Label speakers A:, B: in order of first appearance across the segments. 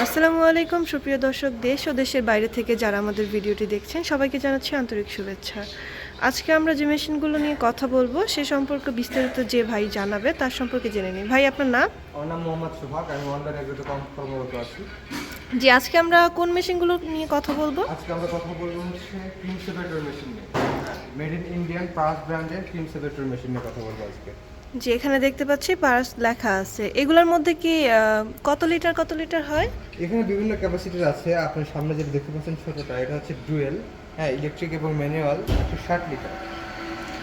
A: আসসালামু আলাইকুম সুপ্রিয় দর্শক দেশ ও দেশের বাইরে থেকে যারা আমাদের ভিডিওটি দেখছেন সবাইকে জানাচ্ছি আন্তরিক শুভেচ্ছা। আজকে আমরা যে মেশিনগুলো নিয়ে কথা বলব সে সম্পর্কে বিস্তারিত যে ভাই জানাবে তার সম্পর্কে জেনে নিই। ভাই আপনার নাম?
B: আমার নাম মোহাম্মদ সুভাগ আমি অনলাইন এগ্রিতে কর্মরত আছি।
A: জি আজকে আমরা কোন মেশিনগুলো নিয়ে কথা বলব?
B: আজকে আমরা কথা বলব হচ্ছে ক্রিম সেপারেটর মেশিন নিয়ে। মেড ইন ইন্ডিয়ান পাঁচ ব্র্যান্ডের ক্রিম সেপারেটর মেশিন নিয়ে কথা বলব আজকে।
A: যে এখানে দেখতে পাচ্ছি পার্স লেখা আছে। এগুলোর মধ্যে কি কত লিটার কত লিটার হয়?
B: এখানে বিভিন্ন ক্যাপাসিটির আছে। আপনার সামনে যেটা দেখতে পাচ্ছেন ছোটটা এটা হচ্ছে ডুয়েল। হ্যাঁ ইলেকট্রিক এবং ম্যানুয়াল একশো ষাট লিটার।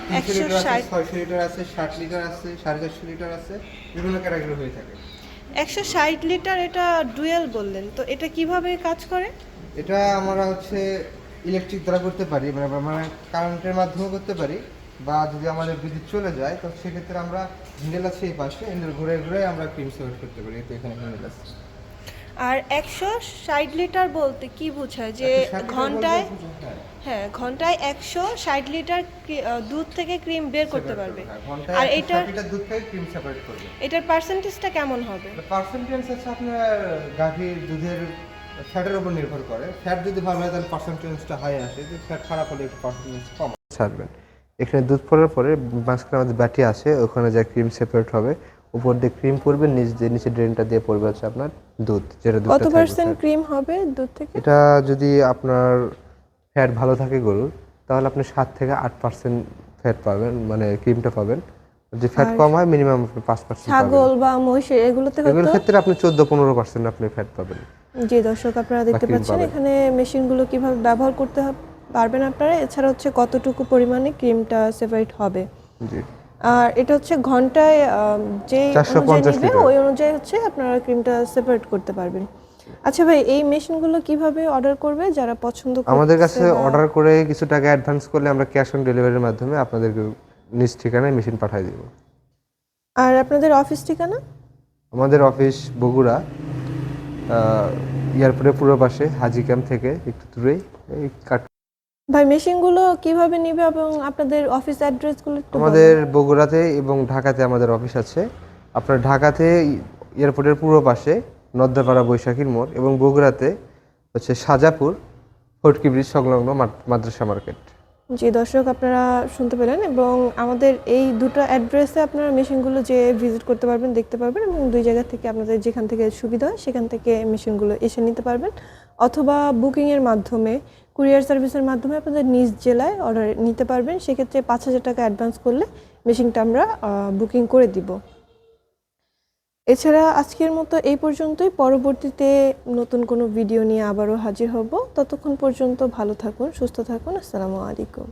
B: তিনশো লিটার
A: 160
B: ছয়শো লিটার আছে ষাট লিটার আছে সাড়ে চারশো লিটার আছে বিভিন্ন ক্যাটাগরি হয়ে থাকে।
A: একশো ষাট লিটার এটা ডুয়েল বললেন তো এটা কীভাবে কাজ করে?
B: এটা আমরা হচ্ছে ইলেকট্রিক দ্বারা করতে পারি মানে মানে কারেন্টের মাধ্যমে করতে পারি। বা যদি আমাদের বিদ্যুৎ চলে যায় তো সেক্ষেত্রে আমরা হ্যান্ডেল আছে এই পাশে হ্যান্ডেল ঘুরে ঘুরে আমরা ক্রিম সেট করতে পারি। তো এখানে হ্যান্ডেল আছে
A: আর একশো ষাট লিটার বলতে কি বোঝায়? যে ঘন্টায়
B: হ্যাঁ,
A: হ্যাঁ ঘন্টায় একশো ষাট লিটার দুধ থেকে ক্রিম বের করতে পারবে।
B: হ্যাঁ,
A: আর
B: 160
A: এটার
B: দুধ থেকে ক্রিম সেপারেট করবে।
A: এটার পার্সেন্টেজটা কেমন হবে?
B: পার্সেন্টেজ হচ্ছে আপনার গাভীর দুধের ফ্যাটের উপর নির্ভর করে। ফ্যাট যদি ভালো হয় তাহলে পার্সেন্টেজটা হাই আসে। যদি ফ্যাট খারাপ হলে একটু পার্সেন্টেজ কম। ছাড়বেন। এখানে দুধ পড়ার পরে মাঝখানে আমাদের ব্যাটি আছে ওখানে যা ক্রিম সেপারেট হবে উপর দিয়ে ক্রিম পড়বে নিচ দিয়ে নিচে ড্রেনটা দিয়ে পড়বে হচ্ছে আপনার দুধ যেটা
A: কত পার্সেন্ট ক্রিম হবে দুধ থেকে?
B: এটা যদি আপনার ফ্যাট ভালো থাকে গরুর তাহলে আপনি সাত থেকে আট পার্সেন্ট ফ্যাট পাবেন মানে ক্রিমটা পাবেন। যে ফ্যাট কম হয় মিনিমাম পাঁচ পার্সেন্ট
A: ছাগল বা মহিষের এগুলোতে
B: এগুলোর ক্ষেত্রে আপনি চোদ্দ পনেরো পার্সেন্ট আপনি ফ্যাট পাবেন।
A: জি দর্শক আপনারা দেখতে পাচ্ছেন এখানে মেশিনগুলো কীভাবে ব্যবহার করতে হব- পারবেন আপনারা। এছাড়া হচ্ছে কতটুকু পরিমাণে ক্রিমটা সেপারেট হবে। আর এটা হচ্ছে ঘন্টায় যে অনুযায়ী নিবে ওই অনুযায়ী হচ্ছে আপনারা ক্রিমটা সেপারেট করতে পারবেন। আচ্ছা ভাই এই মেশিনগুলো কীভাবে অর্ডার করবে? যারা পছন্দ করছে
B: আমাদের কাছে অর্ডার করে কিছু টাকা অ্যাডভান্স করলে আমরা ক্যাশ অন ডেলিভারির মাধ্যমে আপনাদেরকে নিজ ঠিকানায় মেশিন পাঠিয়ে দিব।
A: আর আপনাদের অফিস ঠিকানা?
B: আমাদের অফিস বগুড়া এয়ারপোর্টের পূর্ব পাশে হাজি ক্যাম্প থেকে একটু দূরেই এই কাট
A: ভাই মেশিনগুলো কীভাবে নিবে এবং আপনাদের অফিস অ্যাড্রেসগুলো।
B: আমাদের বগুড়াতে এবং ঢাকাতে আমাদের অফিস আছে। আপনার ঢাকাতে এয়ারপোর্টের পূর্ব পাশে নদ্দাপাড়া বৈশাখীর মোড় এবং বগুড়াতে হচ্ছে সাজাপুর ফটকি ব্রিজ সংলগ্ন মাদ্রাসা মার্কেট।
A: জি দর্শক আপনারা শুনতে পেলেন এবং আমাদের এই দুটো অ্যাড্রেসে আপনারা মেশিনগুলো যে ভিজিট করতে পারবেন দেখতে পারবেন এবং দুই জায়গা থেকে আপনাদের যেখান থেকে সুবিধা হয় সেখান থেকে মেশিনগুলো এসে নিতে পারবেন। অথবা বুকিংয়ের মাধ্যমে, কুরিয়ার সার্ভিসের মাধ্যমে আপনাদের নিজ জেলায় অর্ডার নিতে পারবেন। সেক্ষেত্রে পাঁচ হাজার টাকা অ্যাডভান্স করলে মেশিনটা আমরা বুকিং করে দিব। এছাড়া আজকের মতো এই পর্যন্তই। পরবর্তীতে নতুন কোনো ভিডিও নিয়ে আবারও হাজির হব। ততক্ষণ পর্যন্ত ভালো থাকুন, সুস্থ থাকুন। আসসালামু আলাইকুম।